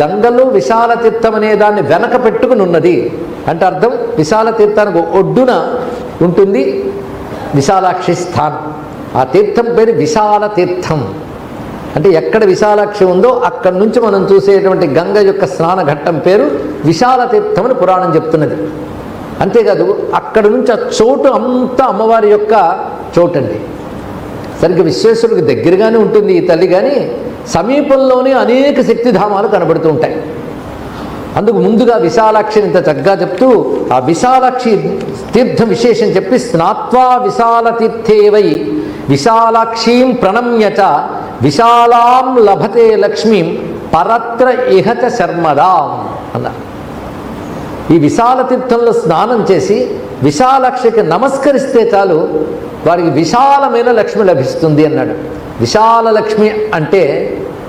గంగలో విశాల తీర్థం అనే దాన్ని వెనక పెట్టుకుని ఉన్నది. అంటే అర్థం విశాల తీర్థానికి ఒడ్డున ఉంటుంది విశాలాక్షి స్థానం. ఆ తీర్థం పేరు విశాల తీర్థం అంటే ఎక్కడ విశాలాక్షి ఉందో అక్కడి నుంచి మనం చూసేటువంటి గంగ యొక్క స్నాన ఘట్టం పేరు విశాల తీర్థం అని పురాణం చెప్తున్నది. అంతేకాదు అక్కడ నుంచి ఆ చోటు అంతా అమ్మవారి యొక్క చోటు అండి సరిగ్గా విశ్వేశ్వరుడికి దగ్గరగానే ఉంటుంది ఈ తల్లి కానీ సమీపంలోనే అనేక శక్తిధామాలు కనబడుతూ ఉంటాయి. అందుకు ముందుగా విశాలాక్షిని ఇంత చక్కగా చెప్తూ ఆ విశాలాక్షి తీర్థం విశేషం చెప్పి స్నాత్వా విశాల తీర్థేవై విశాలాక్షీం ప్రణమ్యచ విశాలాం లభతే లక్ష్మీం పరత్ర ఇహచ శర్మదాం అన్నారు. ఈ విశాల తీర్థంలో స్నానం చేసి విశాలాక్షికి నమస్కరిస్తే చాలు వారికి విశాలమైన లక్ష్మి లభిస్తుంది అన్నాడు. విశాల లక్ష్మి అంటే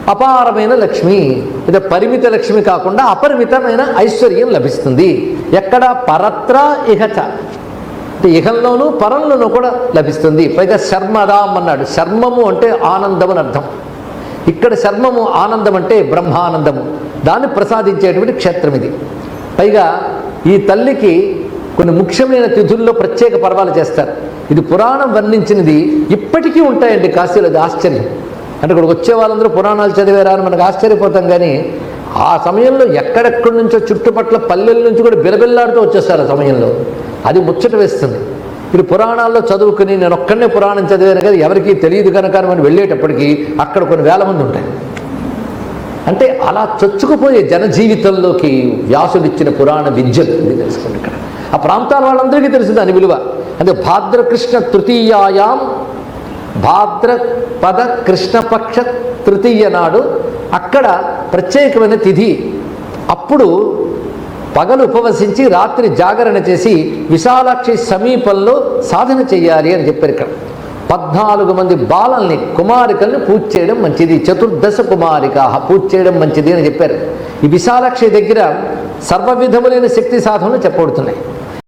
అపారమైన లక్ష్మి. ఇది పరిమిత లక్ష్మి కాకుండా అపరిమితమైన ఐశ్వర్యం లభిస్తుంది. ఎక్కడ? పరత్ర ఇహచ. అంటే ఇహంలోనూ పరంలోనూ కూడా లభిస్తుంది. పైగా శర్మదాం అన్నాడు. శర్మము అంటే ఆనందం అని అర్థం. ఇక్కడ శర్మము ఆనందం అంటే బ్రహ్మానందము. దాన్ని ప్రసాదించేటువంటి క్షేత్రం ఇది పైగా ఈ తల్లికి కొన్ని ముఖ్యమైన తిథుల్లో ప్రత్యేక పర్వాలు చేస్తారు. ఇది పురాణం వర్ణించినది ఇప్పటికీ ఉంటాయండి కాశీలో అది ఆశ్చర్యం. అంటే ఇక్కడికి వచ్చే వాళ్ళందరూ పురాణాలు చదివారా అని మనకు ఆశ్చర్యపోతాం కానీ ఆ సమయంలో ఎక్కడెక్కడి నుంచో చుట్టుపట్ల పల్లెల నుంచి కూడా బిలబిల్లాడుతూ వచ్చేస్తారు ఆ సమయంలో. అది ముచ్చట వేస్తుంది. ఇది పురాణాల్లో చదువుకుని నేను ఒక్కడనే పురాణం చదివాను కదా ఎవరికీ తెలియదు కనుక మనం వెళ్ళేటప్పటికీ అక్కడ కొన్ని వేల మంది ఉంటాయి. అంటే అలా చొచ్చుకుపోయే జనజీవితంలోకి వ్యాసుడిచ్చిన పురాణ విద్యలు ఇది తెలుసుకోండి ఇక్కడ. ఆ ప్రాంతాల వాళ్ళందరికీ తెలుసు దాని విలువ. అంటే భాద్రకృష్ణ తృతీయాయాం భాద్రపద కృష్ణపక్ష తృతీయ నాడు అక్కడ ప్రత్యేకమైన తిథి. అప్పుడు పగలు ఉపవసించి రాత్రి జాగరణ చేసి విశాలాక్షి సమీపంలో సాధన చేయాలి అని చెప్పారు ఇక్కడ. పద్నాలుగు మంది బాలల్ని కుమారికల్ని పూజ చేయడం మంచిది. చతుర్దశ కుమారిక పూజ చేయడం మంచిది అని చెప్పారు. ఈ విశాలాక్షి దగ్గర సర్వ విధములైన శక్తి సాధనలు చెప్పబడుతున్నాయి.